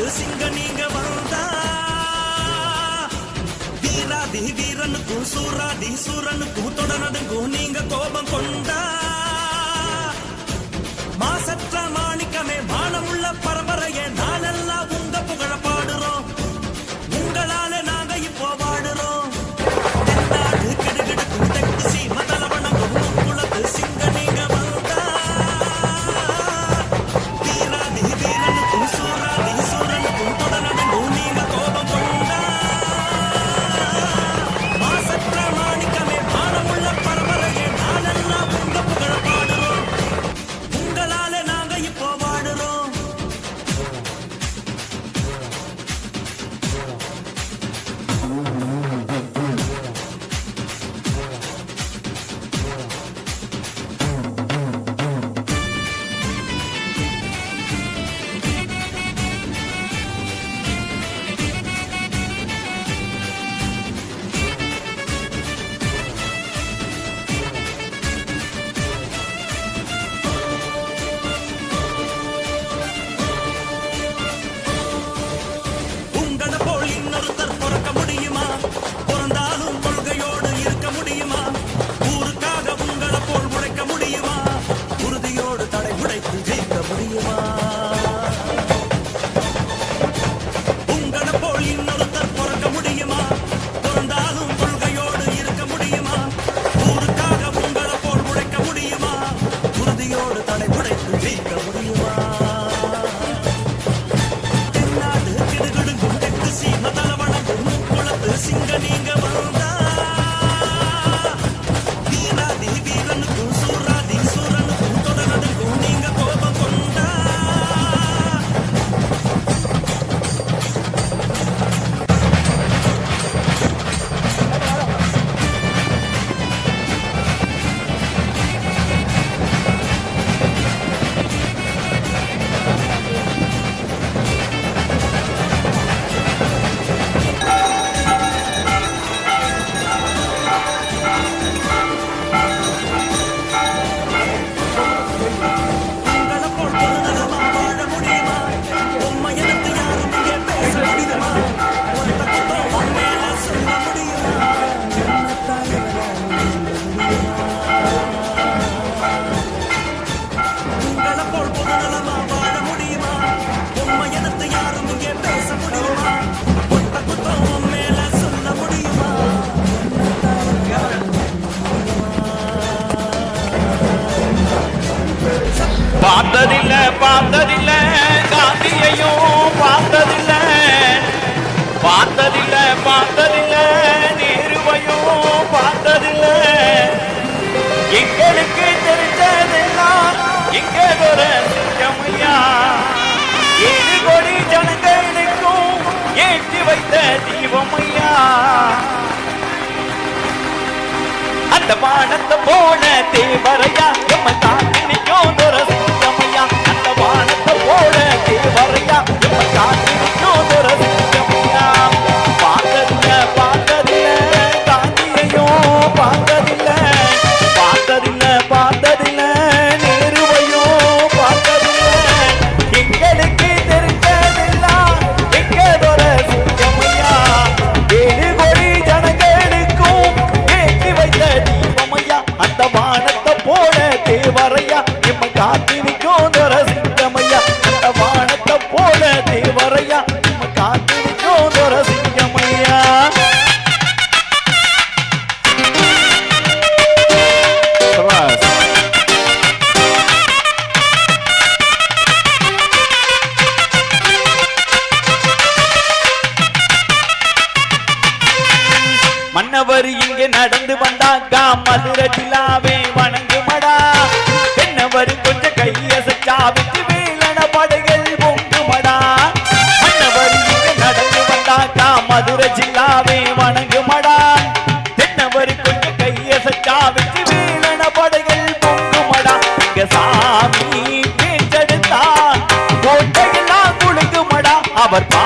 காட்டு சிங்க நீங்க வந்தா. வீராதி வீரனுக்கும் சூராதி சூரனுக்கும் தொடர்ந்துக்கும் நீங்க கோபம் கொண்டா. பாட பாடத்த போன தேவரையா எம்ம நடந்து வந்தாக்கா மதுர டிலாவே வணங்குமடா. என்னவரு கொஞ்சம் கையசைச்சா விட்டு வேலன படைகள் பொங்குமடா. அண்ணவர் நடந்து வந்தாக்கா மதுர ஜில்லாவே வணங்குமடா. என்னவரு கொஞ்சம் கையசைச்சா விட்டு வேலன படைகள் பொங்குமடா. இங்க சாமி பேச்செடுத்தான் கோட்டையெல்லாம் குழுங்குமடா அவர் பா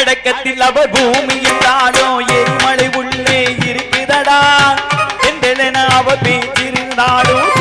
அடக்கத்தில் அவர் பூமியில் தானோ எரிமலை உள்ளே இருக்குதடா. என்றென அவர் பேச்சிருந்தாலும்